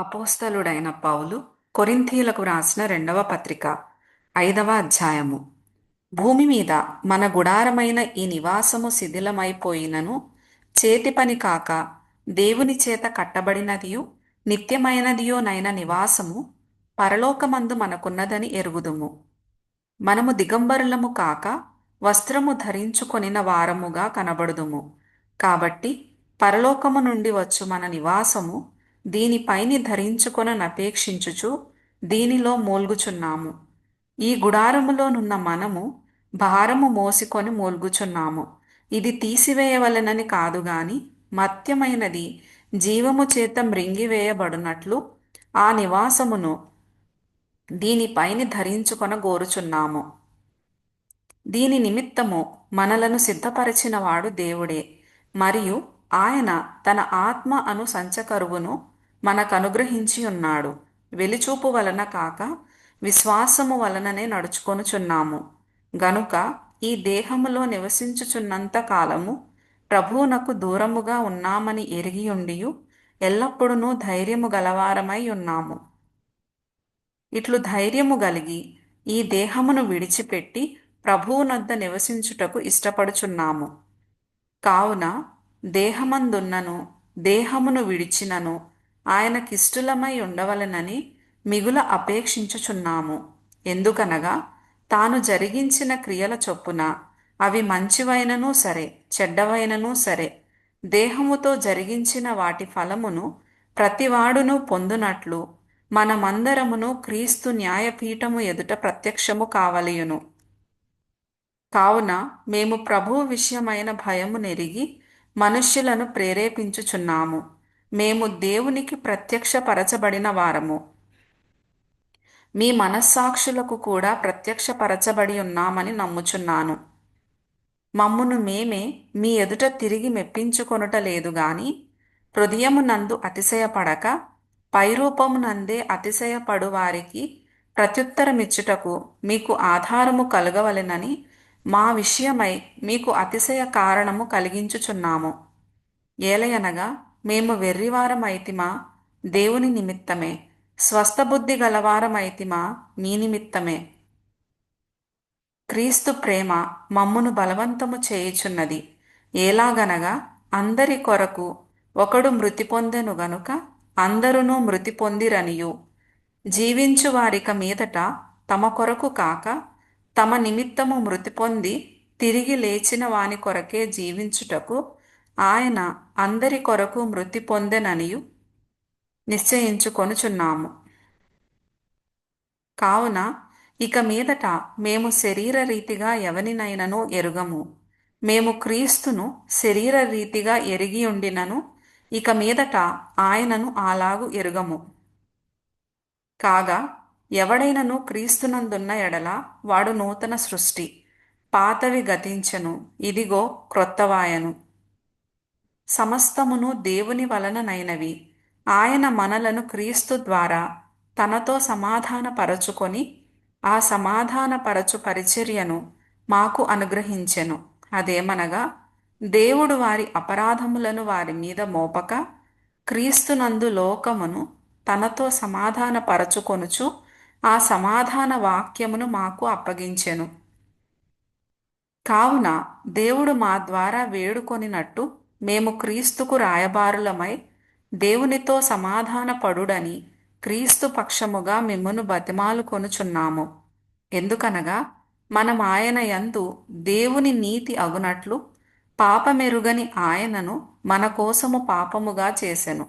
అపోస్తలుడైన పౌలు కొరింథీలకు వ్రాసిన రెండవ పత్రిక ఐదవ అధ్యాయము. భూమి మీద మన గుడారమైన ఈ నివాసము శిథిలమైపోయినను చేతి పని కాక దేవుని చేత కట్టబడినదియు నిత్యమైనదియోనైన నివాసము పరలోకమందు మనకున్నదని ఎరుగుదుము. మనము దిగంబరులము కాక వస్త్రము ధరించుకొనిన వారముగా కనబడుదుము. కాబట్టి పరలోకము నుండి వచ్చు మన నివాసము దీనిపైని ధరించుకొననపేక్షించుచు దీనిలో మూల్గుచున్నాము. ఈ గుడారములోనున్న మనము భారము మోసికొని మూల్గుచున్నాము. ఇది తీసివేయవలెనని కాదు గాని మత్యమైనది జీవము చేత మృంగివేయబడినట్లు ఆ నివాసమును దీనిపైని ధరించుకొన గోరుచున్నాము. దీని నిమిత్తము మనలను సిద్ధపరచినవాడు దేవుడే. మరియు ఆయన తన ఆత్మ అను సంచకరువును మనకనుగ్రహించి ఉన్నాడు. వెలిచూపు వలన కాక విశ్వాసము వలననే నడుచుకొనుచున్నాము. గనుక ఈ దేహములో నివసించుచున్నంత కాలము ప్రభువునకు దూరముగా ఉన్నామని ఎరిగియుండియు ఎల్లప్పుడూ ధైర్యము గలవారమై ఉన్నాము. ఇట్లు ధైర్యము కలిగి ఈ దేహమును విడిచిపెట్టి ప్రభువునద్ద నివసించుటకు ఇష్టపడుచున్నాము. కావున దేహమందున్నను దేహమును విడిచినను ఆయనకిష్టులమై ఉండవలనని మిగుల అపేక్షించుచున్నాము. ఎందుకనగా తాను జరిగించిన క్రియల చొప్పున అవి మంచివైనను సరే చెడ్డవైనను సరే దేహముతో జరిగించిన వాటి ఫలమును ప్రతివాడును పొందునట్లు మనమందరమును క్రీస్తు న్యాయపీఠము ఎదుట ప్రత్యక్షము కావలియును. కావున మేము ప్రభువు విషయమైన భయము నెరిగి మనుష్యులను ప్రేరేపించుచున్నాము. మేము దేవునికి ప్రత్యక్షపరచబడిన వారము. మీ మనస్సాక్షులకు కూడా ప్రత్యక్షపరచబడి ఉన్నామని నమ్ముచున్నాను. మమ్మును మేమే మీ ఎదుట తిరిగి మెప్పించుకొనుట లేదు గాని హృదయమునందు అతిశయపడక పైరూపమునందే అతిశయపడు వారికి ప్రత్యుత్తరమిచ్చుటకు మీకు ఆధారము కలగవలెనని మా విషయమై మీకు అతిశయ కారణము కలిగించుచున్నాము. ఏలయనగా మేము వెర్రివారమైతిమా? దేవుని నిమిత్తమే. స్వస్థబుద్ధి గలవారమైతిమా? మీ నిమిత్తమే. క్రీస్తు ప్రేమ మమ్మును బలవంతము చేయుచున్నది. ఎలాగనగా అందరి కొరకు ఒకడు మృతి పొందెను గనుక అందరునూ మృతి పొందిరనియు. జీవించు వారిక మీదట తమ కొరకు కాక తమ నిమిత్తము మృతి పొంది తిరిగి లేచిన వాని కొరకే జీవించుటకు ఆయన అందరి కొరకు మృతి పొందెననియు నిశ్చయించుకొనుచున్నాము. కావున ఇక మీదట మేము శరీర రీతిగా ఎవనినైనను ఎరుగము. మేము క్రీస్తును శరీర రీతిగా ఎరిగి ఉండినను ఇక మీదట ఆయనను అలాగు ఎరుగము. కాగా ఎవడైనను క్రీస్తునందున్న ఎడల వాడు నూతన సృష్టి పాతవి గతించెను. ఇదిగో క్రొత్తవాయను. సమస్తమును దేవుని వలననైనవి. ఆయన మనలను క్రీస్తు ద్వారా తనతో సమాధానపరచుకొని ఆ సమాధానపరచు పరిచర్యను మాకు అనుగ్రహించెను. అదేమనగా దేవుడు వారి అపరాధములను వారి మీద మోపక క్రీస్తునందు లోకమును తనతో సమాధానపరచుకొనుచు ఆ సమాధాన వాక్యమును మాకు అప్పగించెను. కావున దేవుడు మా ద్వారా వేడుకొనినట్టు మేము క్రీస్తుకు రాయబారులమై దేవునితో సమాధానపడుడని క్రీస్తు పక్షముగా మిమ్మను బతిమాలు కొనుచున్నాము ఎందుకనగా మనం ఆయన యందు దేవుని నీతి అగునట్లు పాపమెరుగని ఆయనను మన కోసము పాపముగా చేసెను.